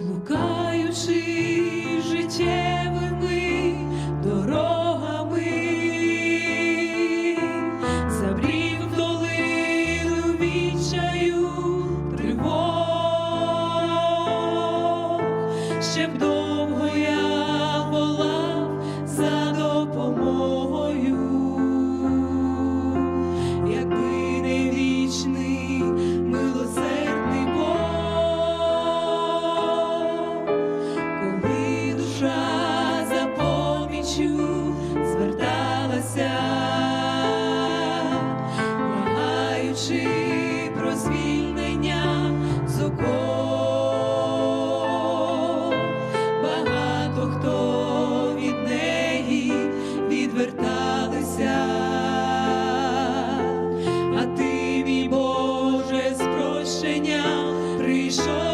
блукаючи життєвими дорогами, забрів долину відчаю тривог, ще б до молимося, благаючи про багато хто від неї відверталися, а ти, Боже, спрощення прийшов.